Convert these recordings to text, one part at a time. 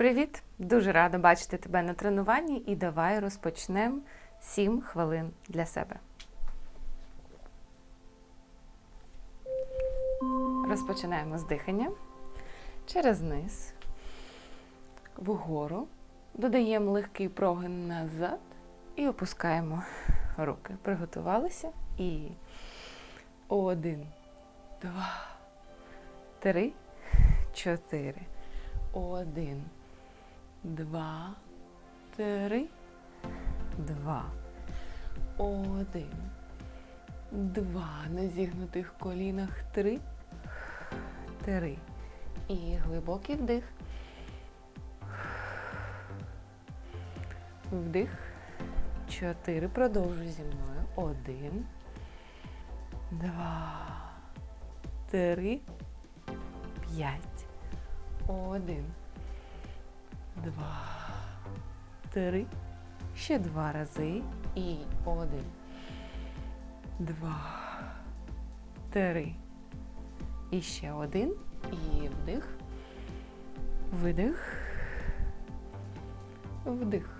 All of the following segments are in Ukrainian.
Привіт! Дуже рада бачити тебе на тренуванні і давай розпочнемо 7 хвилин для себе. Розпочинаємо з дихання через низ, вгору, додаємо легкий прогин назад і опускаємо руки. Приготувалися і один, два, три, чотири. Один, два, три, два. Один, два. На зігнутих колінах три, три. І глибокий вдих. Вдих. Чотири. Продовжуй зі мною. Один, два, три, п'ять. Один, два, три. Ще два рази. І один, два, три. І ще один. І вдих. Видих. Вдих.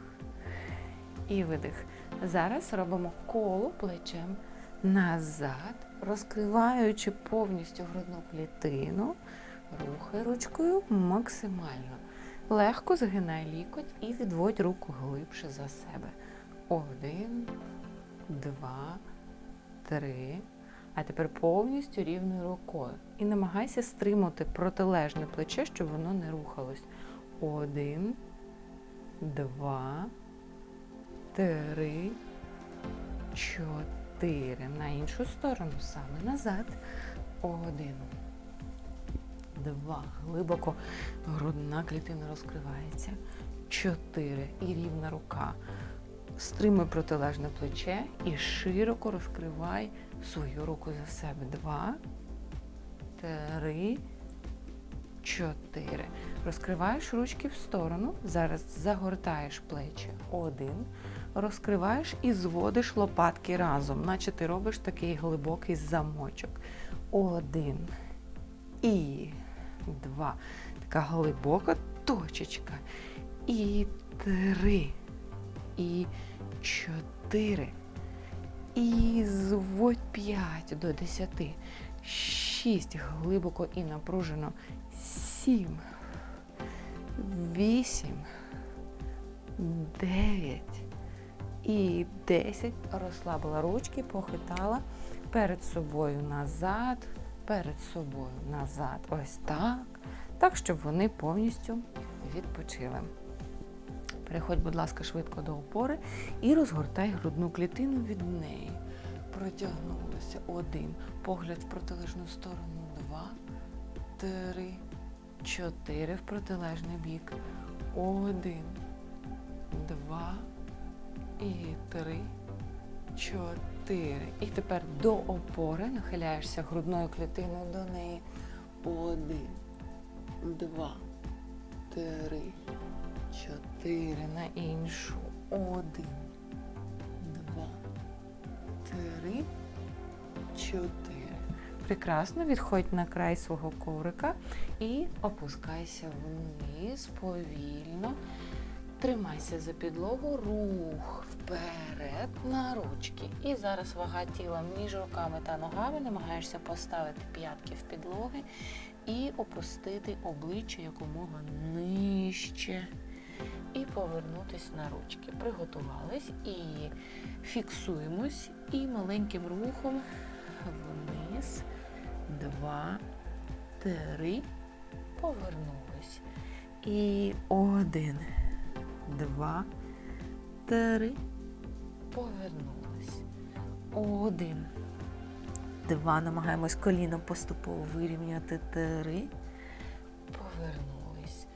І видих. Зараз робимо коло плечем назад, розкриваючи повністю грудну клітину. Рухай ручкою максимально. Легко згинай лікоть і відводь руку глибше за себе. Один, два, три. А тепер повністю рівною рукою. І намагайся стримати протилежне плече, щоб воно не рухалось. Один, два, три, чотири. На іншу сторону саме назад. Один два. Глибоко грудна клітина розкривається. Чотири. І рівна рука. Стримуй протилежне плече і широко розкривай свою руку за себе. Два, три, чотири. Розкриваєш ручки в сторону. Зараз загортаєш плечі. Один. Розкриваєш і зводиш лопатки разом, наче ти робиш такий глибокий замочок. Один. І два. Така глибока точечка. І три. І чотири. І зводь п'ять до десяти. Шість. Глибоко і напружено. Сім. Вісім. Дев'ять. І десять. Розслабила ручки, похитала перед собою назад перед собою назад. Ось так. Так, щоб вони повністю відпочили. Переходь, будь ласка, швидко до опори і розгортай грудну клітину від неї. Протягнулися. Один. Погляд в протилежну сторону. Два, три, чотири в протилежний бік. Один, два і три, чотири. І тепер до опори нахиляєшся грудною клітиною до неї. Один, два, три, чотири. На іншу. Один, два, три, чотири. Прекрасно. Відходь на край свого коврика і опускайся вниз повільно. Тримайся за підлогу, рух вперед на ручки. І зараз вага тіла між руками та ногами. Намагаєшся поставити п'ятки в підлоги і опустити обличчя якомога нижче. І повернутися на ручки. Приготувались і фіксуємось. І маленьким рухом вниз. Два, три. Повернулись. І один два, три. Повернулись. Один. Два. Намагаємось коліном поступово вирівняти. Три. Повернулись.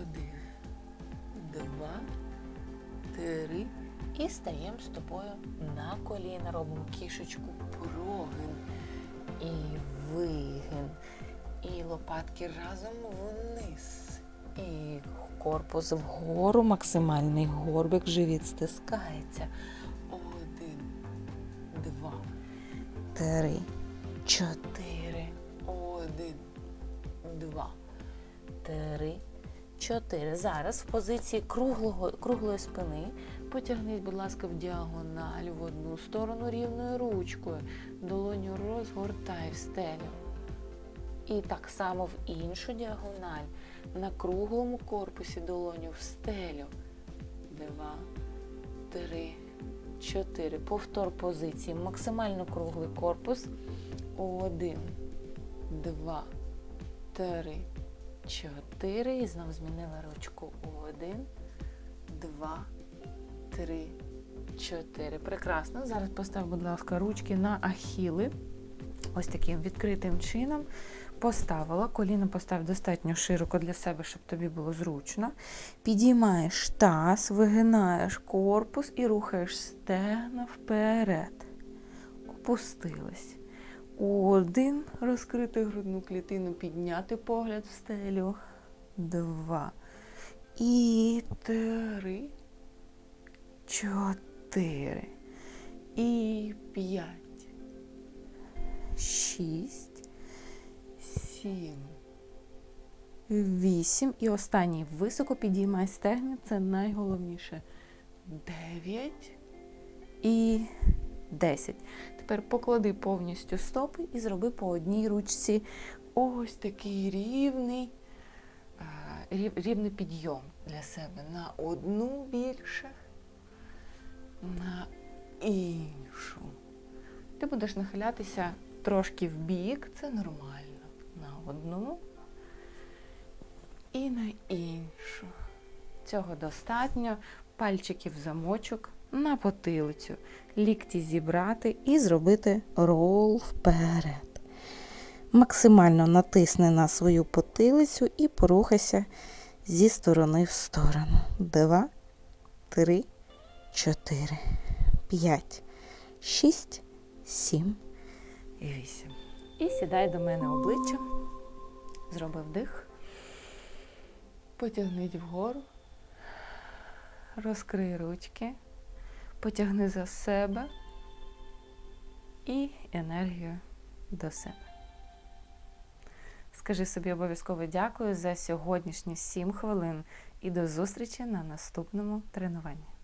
Один. Два. Три. І стаємо з тобою на коліна. Робимо кішечку прогин. І вигин. І лопатки разом вниз. І корпус вгору, максимальний горбик, живіт стискається. Один, два, три, чотири. Один, два, три, чотири. Зараз в позиції круглого, круглої спини. Потягнись, будь ласка, в діагональ в одну сторону рівною ручкою. Долоню розгортай в стелю. І так само в іншу діагональ. На круглому корпусі долоню в стелю. Два, три, чотири. Повтор позиції. Максимально круглий корпус. Один, два, три, чотири. І знову змінила ручку. Один, два, три, чотири. Прекрасно. Зараз постав, будь ласка, ручки на ахіли. Ось таким відкритим чином. Поставила, коліно постав достатньо широко для себе, щоб тобі було зручно. Підіймаєш таз, вигинаєш корпус і рухаєш стегна вперед. Опустилась. Один. Розкрити грудну клітину, підняти погляд в стелю. Два. І три. Чотири. І п'ять. Шість. Сім. Вісім. І останній високо підіймай стегня. Це найголовніше. Дев'ять. І десять. Тепер поклади повністю стопи і зроби по одній ручці ось такий рівний, рівний підйом для себе. На одну більше, на іншу. Ти будеш нахилятися трошки в бік, це нормально. На одну і на іншу. Цього достатньо. Пальчиків замочок на потилицю, лікті зібрати і зробити рол вперед. Максимально натисни на свою потилицю і порухайся зі сторони в сторону. Два, три, чотири, п'ять, шість, сім і вісім. І сідай до мене обличчям. Зроби вдих. Потягніть вгору. Розкрий ручки. Потягни за себе і енергію до себе. Скажи собі обов'язково дякую за сьогоднішні 7 хвилин і до зустрічі на наступному тренуванні.